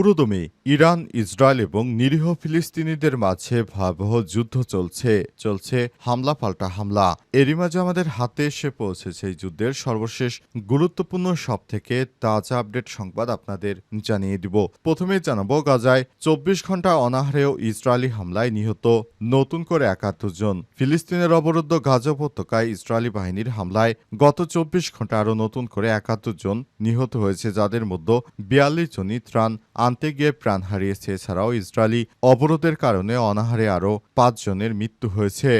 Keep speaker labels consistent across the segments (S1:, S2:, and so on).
S1: পুরোদমে Iran, Israel এবং নিরীহ ফিলিস্তিনিদের মাঝে ভয়াবহ যুদ্ধ চলছে চলছে হামলা পাল্টা হামলা। এরই মাঝে আমাদের হাতে এসে পৌঁছেছে এই যুদ্ধের সর্বশেষ গুরুত্বপূর্ণ সব থেকে তাজা আপডেট সংবাদ আপনাদের জানিয়ে দিব। প্রথমে জানাব, গাজায় চব্বিশ ঘণ্টা অনাহারেও ইসরায়েলি হামলায় নিহত নতুন করে একাত্তর জন। ফিলিস্তিনের অবরুদ্ধ গাজা উপত্যকায় ইসরায়েলি বাহিনীর হামলায় গত চব্বিশ ঘণ্টা আরও নতুন করে একাত্তর জন নিহত হয়েছে, যাদের মধ্যে বিয়াল্লিশ জনই ত্রাণ আনতে গিয়ে প্রাণ হারিয়েছে এছাড়াও ইসরায়েলি অবরোধের কারণে অনাহারে আরও পাঁচজনের মৃত্যু হয়েছে।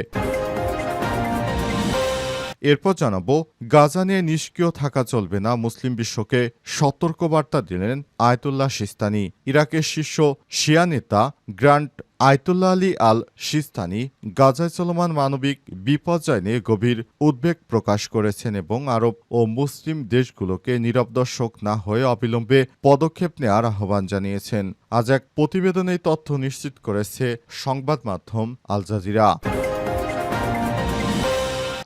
S1: এরপর জানাব, গাজা নিয়ে নিষ্ক্রিয় থাকা চলবে না মুসলিম বিশ্বকে সতর্কবার্তা দিলেন আয়তুল্লাহ সিস্তানি। ইরাকের শীর্ষ শিয়া নেতা গ্রান্ট আয়তুল্লাহ আলী আল সিস্তানি গাজায় চলমান মানবিক বিপর্যয় নিয়ে গভীর উদ্বেগ প্রকাশ করেছেন এবং আরব ও মুসলিম দেশগুলোকে নীরব দর্শক না হয়ে অবিলম্বে পদক্ষেপ নেওয়ার আহ্বান জানিয়েছেন। আজ এক প্রতিবেদনে তথ্য নিশ্চিত করেছে সংবাদ মাধ্যম আল জাজিরা।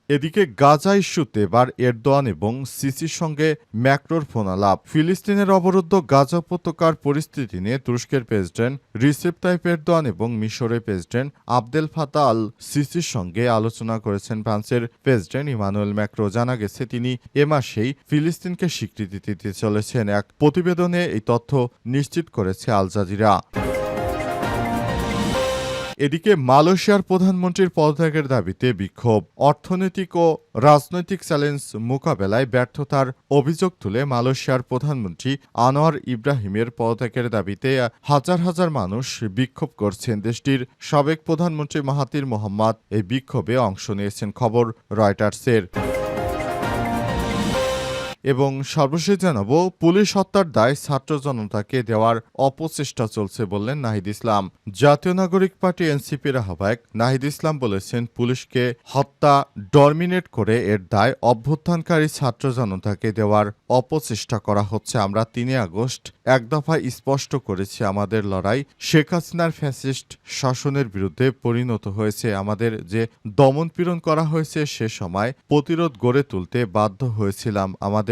S1: এদিকে গাজা ইস্যুতে এবার এরদোয়ান এবং সিসির সঙ্গে ম্যাক্রোর ফোনালাপ। ফিলিস্তিনের অবরুদ্ধ গাজা উপত্যকার পরিস্থিতি নিয়ে তুরস্কের প্রেসিডেন্ট রিসেপ তাইপ এরদোয়ান এবং মিশরের প্রেসিডেন্ট আবদেল ফাতা আল সিসির সঙ্গে আলোচনা করেছেন ফ্রান্সের প্রেসিডেন্ট ইমানুয়েল ম্যাক্রো। জানা গেছে, তিনি এ মাসেই ফিলিস্তিনকে স্বীকৃতি দিতে চলেছেন। এক প্রতিবেদনে এই তথ্য নিশ্চিত করেছে আল জাজিরা এদিকে মালয়েশিয়ার প্রধানমন্ত্রীর পদত্যাগের দাবিতে বিক্ষোভ। অর্থনৈতিক ও রাজনৈতিক চ্যালেঞ্জ মোকাবেলায় ব্যর্থতার অভিযোগ তুলে মালয়েশিয়ার প্রধানমন্ত্রী আনোয়ার ইব্রাহিমের পদত্যাগের দাবিতে হাজার হাজার মানুষ বিক্ষোভ করছেন দেশটির সাবেক প্রধানমন্ত্রী মাহাতির মোহাম্মদ। এই বিক্ষোভে অংশ নিয়েছেন খবর রয়টার্সের। এবং সর্বশেষ জানাব, পুলিশ হত্যার দায় ছাত্র জনতাকে দেওয়ার অপচেষ্টা চলছে বললেন নাহিদ ইসলাম। জাতীয় নাগরিক পার্টি এনসিপির আহ্বায়ক নাহিদ ইসলাম বলেছেন, পুলিশকে হত্যা ডরমিনেট করে এর দায় অভ্যুত্থানকারী ছাত্র জনতাকে দেওয়ার অপচেষ্টা করা হচ্ছে। আমরা তিনই আগস্ট এক দফায় স্পষ্ট করেছি, আমাদের লড়াই শেখ হাসিনার ফ্যাসিস্ট শাসনের বিরুদ্ধে পরিণত হয়েছে। আমাদের যে দমনপীড়ন করা হয়েছে, সে সময় প্রতিরোধ গড়ে তুলতে বাধ্য হয়েছিলাম। আমাদের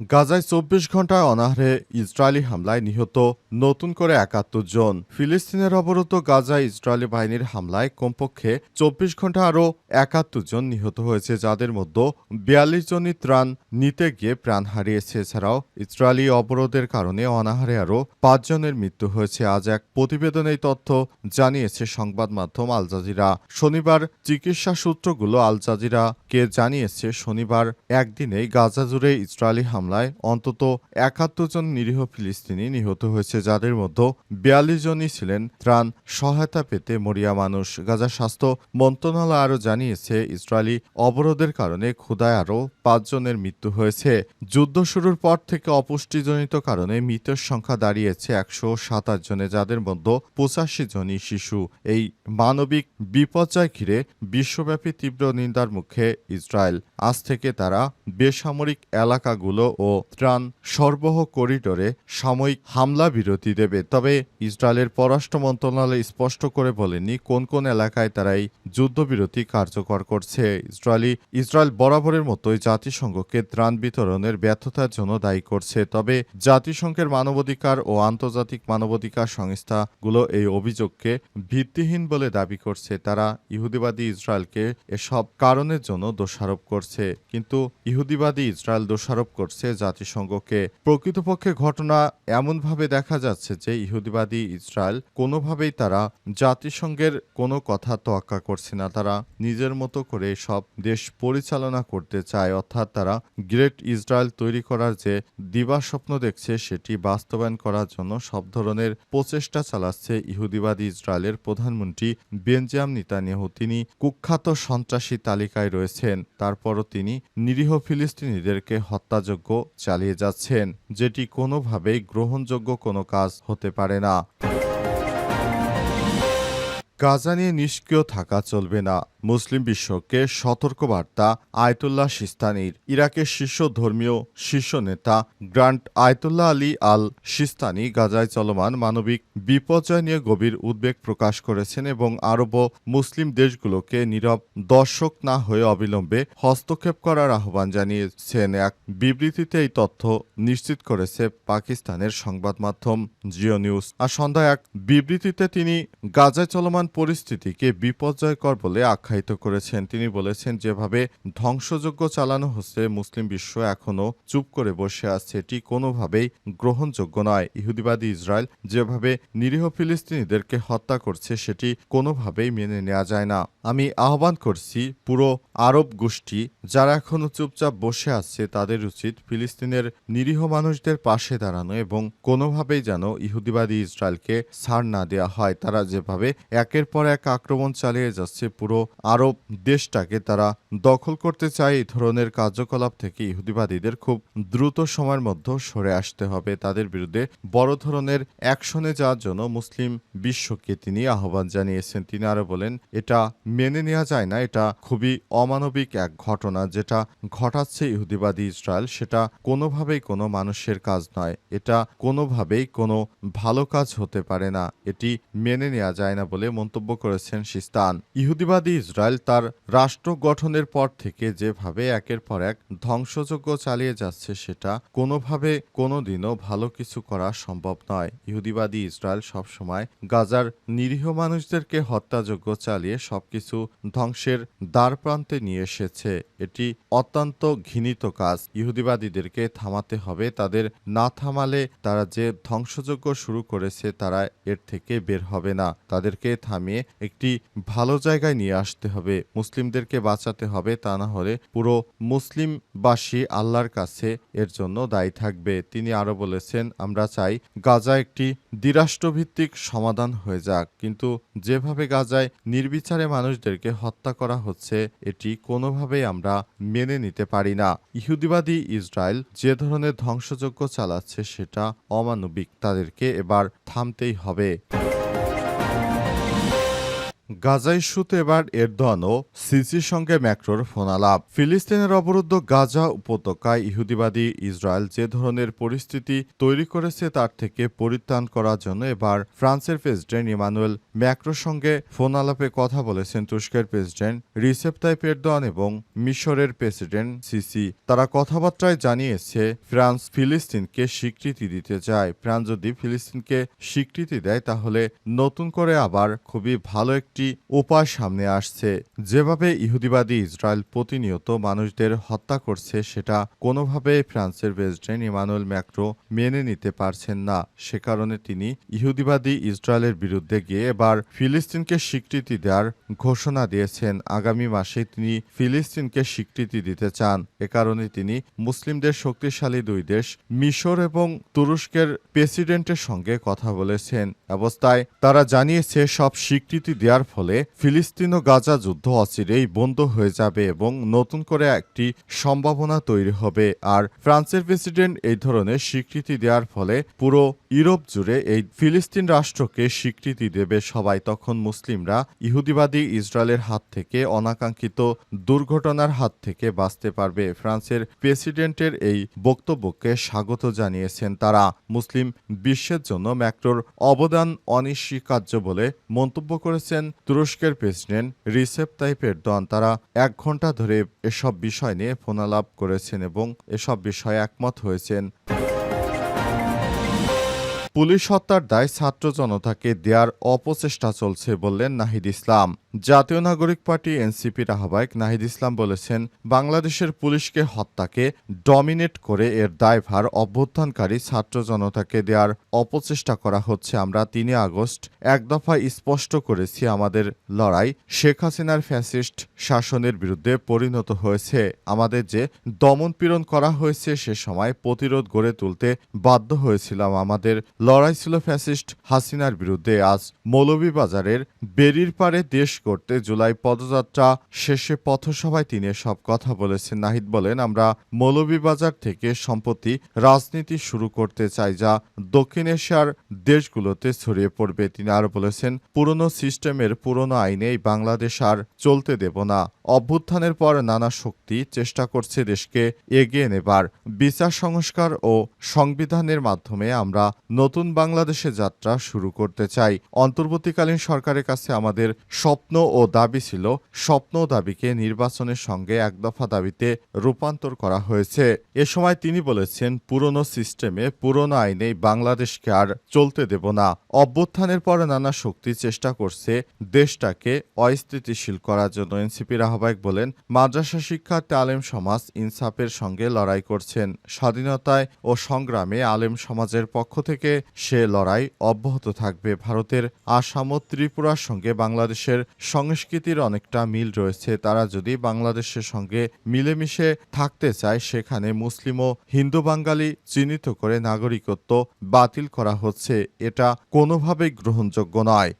S1: গাজায় চব্বিশ ঘন্টায় অনাহারে ইসরায়েলি হামলায় নিহত নতুন করে একাত্তর জন। ফিলিস্তিনের অবরুদ্ধ গাজায় ইসরায়েলি বাহিনীর হামলায় কমপক্ষে চব্বিশ ঘণ্টা আরও একাত্তর জন নিহত হয়েছে, যাদের মধ্যে বিয়াল্লিশ জনই ত্রাণ নিতে গিয়ে প্রাণ হারিয়েছে। এছাড়াও ইসরায়েলি অবরোধের কারণে অনাহারে আরও পাঁচজনের মৃত্যু হয়েছে। আজ এক প্রতিবেদনে তথ্য জানিয়েছে সংবাদ মাধ্যম আল জাজিরা। শনিবার চিকিৎসা সূত্রগুলো আল জাজিরাকে জানিয়েছে, শনিবার একদিনেই গাজা জুড়ে ইসরায়েলি হামলায় অন্তত একাত্তর জন নিরীহ ফিলিস্তিনি নিহত হয়েছে, যাদের মধ্যে বিয়াল্লিশ জনই ছিলেন ত্রাণ সহায়তা পেতে মরিয়া মানুষ। গাজা স্বাস্থ্য মন্ত্রণালয় আরও জানিয়েছে, ইসরায়েলি অবরোধের কারণে ক্ষুদায় আরও পাঁচজনের মৃত্যু হয়েছে। যুদ্ধ শুরুর পর থেকে অপুষ্টিজনিত কারণে মৃতের সংখ্যা দাঁড়িয়েছে একশো সাতাশ জনে, যাদের মধ্যে পঁচাশি জনই শিশু। এই মানবিক বিপর্যয় ঘিরে বিশ্বব্যাপী তীব্র নিন্দার মুখে ইসরায়েল। আজ থেকে তারা বেসামরিক এলাকাগুলো ও ত্রাণ সরবরাহ করিডোরে সাময়িক হামলা বিরতি দেবে। তবে ইসরায়েলের পররাষ্ট্র মন্ত্রণালয় স্পষ্ট করে বলেনি কোন কোন এলাকায় তারা এই যুদ্ধবিরতি কার্যকর করছে। ইসরায়েলি, ইসরায়েল বরাবরের মতোই জাতিসংঘকে ত্রাণ বিতরণের ব্যর্থতার জন্য দায়ী করছে। তবে জাতিসংঘের মানবাধিকার ও আন্তর্জাতিক মানবাধিকার সংস্থাগুলো এই অভিযোগকে ভিত্তিহীন বলে দাবি করছে। তারা ইহুদিবাদী ইসরায়েলকে এসব কারণের জন্য দোষারোপ করছে। কিন্তু ইহুদিবাদী ইসরায়েল দোষারোপ করছে করেছে জাতিসংঘকে প্রকৃতপক্ষে ঘটনা এমনভাবে দেখা যাচ্ছে যে ইহুদিবাদী ইসরায়েল কোনোভাবেই তারা জাতিসংঘের কোনো কথা তোয়াক্কা করছে না। তারা নিজের মতো করে সব দেশ পরিচালনা করতে চায়। অর্থাৎ তারা গ্রেট ইসরায়েল তৈরি করার যে দিবাস্বপ্ন দেখছে, সেটি বাস্তবায়ন করার জন্য সব ধরনের প্রচেষ্টা চালাচ্ছে ইহুদিবাদী ইসরায়েলের প্রধানমন্ত্রী বেঞ্জাম নিতানিয়াহু। তিনি কুখ্যাত সন্ত্রাসী তালিকায় রয়েছেন। তারপরও তিনি নিরীহ ফিলিস্তিনিদেরকে হত্যাযোগ্য চালিয়ে যাচ্ছেন, যেটি কোনোভাবেই গ্রহণযোগ্য কোনো কাজ হতে পারে না। গাজা নিয়ে নিষ্ক্রিয় থাকা চলবে না। মুসলিম বিশ্বকে সতর্কবার্তা আয়তুল্লাহ সিস্তানির ইরাকের শীর্ষ ধর্মীয় শীর্ষ নেতা গ্রান্ট আয়তুল্লাহ আলী আল সিস্তানি গাজায় চলমান মানবিক বিপর্যয় নিয়ে গভীর উদ্বেগ প্রকাশ করেছেন এবং আরব মুসলিম দেশগুলোকে নীরব দর্শক না হয়ে অবিলম্বে হস্তক্ষেপ করার আহ্বান জানিয়েছেন। এক বিবৃতিতে এই তথ্য নিশ্চিত করেছে পাকিস্তানের সংবাদ মাধ্যম জিও নিউজ। আর সন্ধ্যায় এক বিবৃতিতে তিনি গাজায় চলমান পরিস্থিতিকে বিপর্যয়কর বলে আখ্যায়িত করেছেন। তিনি বলেছেন, যেভাবে ধ্বংসযজ্ঞ চালানো হচ্ছে, মুসলিম বিশ্ব এখনও চুপ করে বসে আছে। এটি কোনোভাবেই গ্রহণযোগ্য নয়। ইহুদিবাদী ইসরায়েল যেভাবে নিরীহ ফিলিস্তিনিদেরকে হত্যা করছে, সেটি কোনোভাবেই মেনে নেওয়া যায় না। আমি আহ্বান করছি, পুরো আরব গোষ্ঠী যারা এখনও চুপচাপ বসে আছে, তাদের উচিত ফিলিস্তিনের নিরীহ মানুষদের পাশে দাঁড়ানো এবং কোনোভাবেই যেন ইহুদিবাদী ইসরায়েলকে ছাড় না দেওয়া হয়। তারা যেভাবে একের পর এক আক্রমণ চালিয়ে যাচ্ছে, পুরো আরব দেশটাকে তারা দখল করতে চায়, এই ধরনের কার্যকলাপ থেকে ইহুদিবাদীদের খুব দ্রুত সময়ের মধ্যে সরে আসতে হবে। তাদের বিরুদ্ধে বড় ধরনের অ্যাকশনে যাওয়ার জন্য মুসলিম বিশ্বকে তিনি আহ্বান জানিয়েছেন। তিনি আরও বলেন, এটা মেনে নেওয়া যায় না, এটা খুবই অমানবিক এক ঘটনা। যেটা ঘটাচ্ছে ইহুদিবাদী ইসরায়েল, সেটা কোনোভাবেই কোনো মানুষের কাজ নয়। এটা কোনোভাবেই কোনো ভালো কাজ হতে পারে না। এটি মেনে নেওয়া যায় না বলে মন্তব্য করেছেন সিস্তান। ইহুদিবাদী ইসরায়েল তার রাষ্ট্র গঠনের পর থেকে যেভাবে একের পর এক ধ্বংসযজ্ঞ চালিয়ে যাচ্ছে, সেটা কোনোভাবে কোনোদিনও ভালো কিছু করা সম্ভব নয়। ইহুদিবাদী ইসরায়েল সবসময় গাজার নিরীহ মানুষদেরকে হত্যাযজ্ঞ চালিয়ে সবকিছু ধ্বংসের দ্বার প্রান্তে নিয়ে এসেছে। এটি অত্যন্ত ঘৃণিত কাজ। ইহুদিবাদীদেরকে থামাতে হবে, তাদের না থামালে তারা যে ধ্বংসযজ্ঞ শুরু করেছে তারা এর থেকে বের হবে না। তাদেরকে থামিয়ে একটি ভালো জায়গায় নিয়ে আসতে হবে, মুসলিমদেরকে বাঁচাতে হবে তা না হলে পুরো মুসলিমবাসী আল্লাহর কাছে এর জন্য দায়ী থাকবে। তিনি আরও বলেছেন, আমরা চাই গাজা একটি দ্বিরাষ্ট্রভিত্তিক সমাধান হয়ে যাক, কিন্তু যেভাবে গাজায় নির্বিচারে মানুষদেরকে হত্যা করা হচ্ছে, এটি কোনোভাবেই আমরা মেনে নিতে পারি না। ইহুদিবাদী ইসরায়েল যে ধরনের ধ্বংসযজ্ঞ চালাচ্ছে, সেটা অমানবিক। তাদেরকে এবার থামতেই হবে। গাজা ইস্যুতে এবার এরদোয়ান ও সিসির সঙ্গে ম্যাক্রোর ফোনালাপ। ফিলিস্তিনের অবরুদ্ধ গাজা উপত্যকায় ইহুদিবাদী ইসরায়েল যে ধরনের পরিস্থিতি তৈরি করেছে তার থেকে পরিত্রাণ করার জন্য এবার ফ্রান্সের প্রেসিডেন্ট ইমানুয়েল ম্যাক্রোর সঙ্গে ফোনালাপে কথা বলেছেন তুর্স্কের প্রেসিডেন্ট রিসেপ তাইপ এরদোয়ান এবং মিশরের প্রেসিডেন্ট সিসি। তারা কথাবার্তায় জানিয়েছে, ফ্রান্স ফিলিস্তিনকে স্বীকৃতি দিতে চায়। ফ্রান্স যদি ফিলিস্তিনকে স্বীকৃতি দেয়, তাহলে নতুন করে আবার খুবই ভালো একটি উপায় সামনে আসছে। যেভাবে ইহুদিবাদী ইসরায়েল প্রতিনিয়ত মানুষদের হত্যা করছে, সেটা কোনোভাবে ফ্রান্সের প্রেসিডেন্ট ইমানুয়েল ম্যাক্রো মেনে নিতে পারছেন না। সে কারণে তিনি ইহুদিবাদী ইসরায়েলের বিরুদ্ধে গিয়ে এবার ফিলিস্তিনকে স্বীকৃতি দেওয়ার ঘোষণা দিয়েছেন। আগামী মাসে তিনি ফিলিস্তিনকে স্বীকৃতি দিতে চান। এ কারণে তিনি মুসলিমদের শক্তিশালী দুই দেশ, মিশর এবং তুরস্কের প্রেসিডেন্টের সঙ্গে কথা বলেছেন। অবস্থায় তারা জানিয়েছে, সব স্বীকৃতি দেওয়ার ফলে ফিলিস্তিন ও গাজা যুদ্ধ অচিরেই বন্ধ হয়ে যাবে এবং নতুন করে একটি সম্ভাবনা তৈরি হবে। আর ফ্রান্সের প্রেসিডেন্ট এই ধরনের স্বীকৃতি দেওয়ার ফলে পুরো ইউরোপ জুড়ে এই ফিলিস্তিন রাষ্ট্রকে স্বীকৃতি দেবে সবাই। তখন মুসলিমরা ইহুদিবাদী ইসরায়েলের হাত থেকে অনাকাঙ্ক্ষিত দুর্ঘটনার হাত থেকে বাঁচতে পারবে। ফ্রান্সের প্রেসিডেন্টের এই বক্তব্যকে স্বাগত জানিয়েছেন তারা। মুসলিম বিশ্বের জন্য ম্যাক্রোর অবদান অনস্বীকার্য বলে মন্তব্য করেছেন তুরস্কের প্রেসিডেন্ট রিসেপ তাইপের দন তারা এক ঘণ্টা ধরে এসব বিষয় নিয়ে ফোনালাপ করেছেন এবং এসব বিষয়ে একমত হয়েছেন। পুলিশ হত্যার দায় ছাত্র জনতাকে দেয়ার অপচেষ্টা চলছে বললেন নাহিদ ইসলাম। জাতীয় নাগরিক পার্টি এনসিপির আহ্বায়ক নাহিদ ইসলাম বলেছেন, বাংলাদেশের পুলিশকে হত্যাকে ডমিনেট করে এর দায়ভার অভ্যুত্থানকারী ছাত্র জনতাকে দেওয়ার অপচেষ্টা করা হচ্ছে। আমরা তিন আগস্ট এক দফা স্পষ্ট করেছি, আমাদের লড়াই শেখ হাসিনার ফ্যাসিস্ট শাসনের বিরুদ্ধে পরিণত হয়েছে। আমাদের যে দমনপীড়ন করা হয়েছে, সে সময় প্রতিরোধ গড়ে তুলতে বাধ্য হয়েছিলাম। আমাদের লড়াই ছিল ফ্যাসিস্ট হাসিনার বিরুদ্ধে। আজ মৌলভীবাজারের বেরির পারে দেশ করতে জুলাই পদযাত্রা শেষে পথসভায় তিনি সব কথা বলেছেন। নাহিদ বলেন, আমরা মৌলভীবাজার থেকে সম্প্রতি রাজনীতি শুরু করতে চাই যা দক্ষিণ এশিয়ার দেশগুলোতে ছড়িয়ে পড়বে। তিনি আরও বলেছেন, পুরনো সিস্টেমের পুরনো আইনেই বাংলাদেশ আর চলতে দেব না। অভ্যুত্থানের পর নানা শক্তি চেষ্টা করছে দেশকে এগিয়ে নেবার। বিচার সংস্কার ও সংবিধানের মাধ্যমে আমরা নতুন বাংলাদেশে যাত্রা শুরু করতে চাই। অন্তর্বর্তীকালীন সরকারের কাছে আমাদের স্বপ্ন ও দাবি ছিল, স্বপ্ন দাবিকে নির্বাচনের সঙ্গে এক দফা দাবিতে রূপান্তর করা হয়েছে। এ সময় তিনি বলেছেন, পুরনো সিস্টেমে পুরনো আইনেই বাংলাদেশকে আর চলতে দেব না। অভ্যুত্থানের পর নানা শক্তি চেষ্টা করছে দেশটাকে অস্থিতিশীল করার জন্য। এনসিপির আহ্বায়ক বলেন, মাদ্রাসা শিক্ষার্থী আলেম সমাজ ইনসাফের সঙ্গে লড়াই করছেন। স্বাধীনতায় ও সংগ্রামে আলেম সমাজের পক্ষ থেকে সে লড়াই অব্যাহত থাকবে। ভারতের আসাম ও ত্রিপুরার সঙ্গে বাংলাদেশের সংস্কৃতির অনেকটা মিল রয়েছে। তারা যদি বাংলাদেশের সঙ্গে মিলেমিশে থাকতে চায়, সেখানে মুসলিম ও হিন্দু বাঙালি চিহ্নিত করে নাগরিকত্ব বাতিল করা হচ্ছে। এটা কোনোভাবেই গ্রহণযোগ্য নয়।